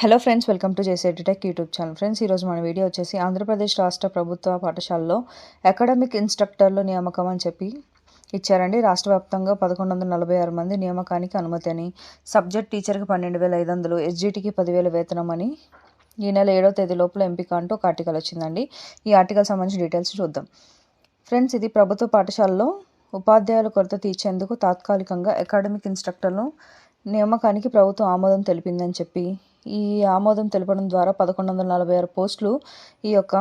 Hello friends welcome to JC Tech YouTube channel friends ఈరోజు మన video వచ్చేసి ఆంధ్రప్రదేశ్ రాష్ట్ర ప్రభుత్వ పాఠశాలలో అకాడమిక్ ఇన్స్ట్రక్టర్లు నియామకం అని చెప్పి ఇచ్చారండి. రాష్ట్ర వ్యాప్తంగా పదకొండు వందల నలభై ఆరు మంది నియామకానికి అనుమతి అని సబ్జెక్ట్ టీచర్కి పన్నెండు వేల ఐదు వందలు ఎస్జిటికి పదివేల వేతనం అని ఈ నెల ఏడో తేదీ లోపల ఎంపిక అంటూ ఒక ఆర్టికల్ వచ్చిందండి. ఈ ఆర్టికల్ సంబంధించిన డీటెయిల్స్ చూద్దాం. ఫ్రెండ్స్ ఇది ప్రభుత్వ పాఠశాలలో ఉపాధ్యాయుల కొరత తీర్చేందుకు తాత్కాలికంగా అకాడమిక్ ఇన్స్ట్రక్టర్ను నియామకానికి ప్రభుత్వం ఆమోదం తెలిపిందని చెప్పి ఈ ఆమోదం తెలపడం ద్వారా పదకొండు వందల నలభై ఆరు పోస్టులు ఈ యొక్క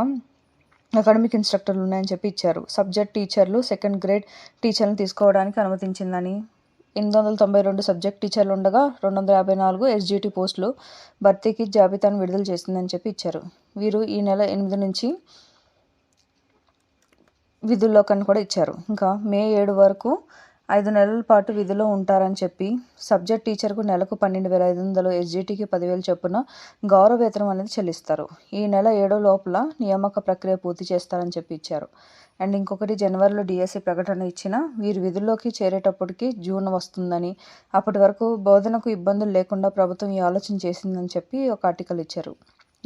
అకాడమిక్ ఇన్స్ట్రక్టర్లు ఉన్నాయని చెప్పి ఇచ్చారు. సబ్జెక్ట్ టీచర్లు సెకండ్ గ్రేడ్ టీచర్లను తీసుకోవడానికి అనుమతించిందని. ఎనిమిది వందల తొంభై రెండు సబ్జెక్ట్ టీచర్లు ఉండగా రెండు వందల యాభై నాలుగు ఎస్జిటి పోస్టులు భర్తీకి జాబితాను విడుదల చేసిందని చెప్పి ఇచ్చారు. వీరు ఈ నెల ఎనిమిది నుంచి విధుల్లోకని కూడా ఇచ్చారు. ఇంకా మే ఏడు వరకు ఐదు నెలల పాటు విధిలో ఉంటారని చెప్పి సబ్జెక్ట్ టీచర్కు నెలకు పన్నెండు వేల ఐదు వందలు ఎస్జిటికి పదివేలు చొప్పున గౌరవ వేతనం అనేది చెల్లిస్తారు. ఈ నెల ఏడో లోపల నియామక ప్రక్రియ పూర్తి చేస్తారని చెప్పి ఇచ్చారు. అండ్ ఇంకొకటి జనవరిలో డిఎస్సి ప్రకటన ఇచ్చిన వీరు విధుల్లోకి చేరేటప్పటికి జూన్ వస్తుందని అప్పటి వరకు బోధనకు ఇబ్బందులు లేకుండా ప్రభుత్వం ఈ ఆలోచన చేసిందని చెప్పి ఒక ఆర్టికల్ ఇచ్చారు.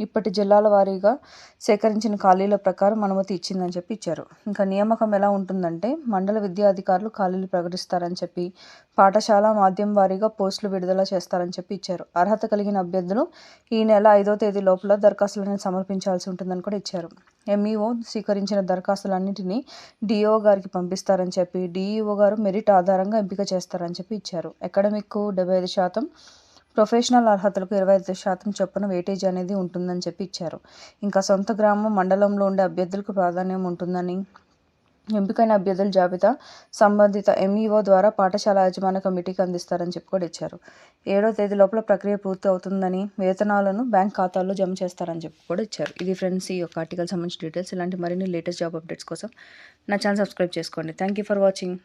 ఇప్పటి జిల్లాల వారీగా సేకరించిన ఖాళీల ప్రకారం అనుమతి ఇచ్చిందని చెప్పి ఇచ్చారు. ఇంకా నియామకం ఎలా ఉంటుందంటే మండల విద్యాధికారులు ఖాళీలు ప్రకటిస్తారని చెప్పి పాఠశాల మాధ్యమ వారీగా పోస్టులు విడుదల చేస్తారని చెప్పి ఇచ్చారు. అర్హత కలిగిన అభ్యర్థులు ఈ నెల ఐదో తేదీ లోపల దరఖాస్తులను సమర్పించాల్సి ఉంటుందని కూడా ఇచ్చారు. ఎంఈఓ స్వీకరించిన దరఖాస్తులన్నింటినీ డిఓ గారికి పంపిస్తారని చెప్పి డిఈఓ గారు మెరిట్ ఆధారంగా ఎంపిక చేస్తారని చెప్పి ఇచ్చారు. అకాడమిక్ డెబ్బై ఐదు శాతం ప్రొఫెషనల్ అర్హతలకు ఇరవై ఐదు శాతం చొప్పున వెయిటేజ్ అనేది ఉంటుందని చెప్పి ఇచ్చారు. ఇంకా సొంత గ్రామం మండలంలో ఉండే అభ్యర్థులకు ప్రాధాన్యం ఉంటుందని ఎంపికైన అభ్యర్థుల జాబితా సంబంధిత ఎంఈఓ ద్వారా పాఠశాల యాజమాన్య కమిటీకి అందిస్తారని చెప్పి కూడా ఇచ్చారు. ఏడో తేదీ లోపల ప్రక్రియ పూర్తి అవుతుందని వేతనాలను బ్యాంక్ ఖాతాల్లో జమ చేస్తారని చెప్పి కూడా ఇచ్చారు. ఇది ఫ్రెండ్స్ ఈ యొక్క ఆర్టికల్ సంబంధించిన డీటెయిల్స్. ఇలాంటి మరిన్ని లేటెస్ట్ జాబ్ అప్డేట్స్ కోసం నా ఛానల్ సబ్స్క్రైబ్ చేసుకోండి. Thank you for watching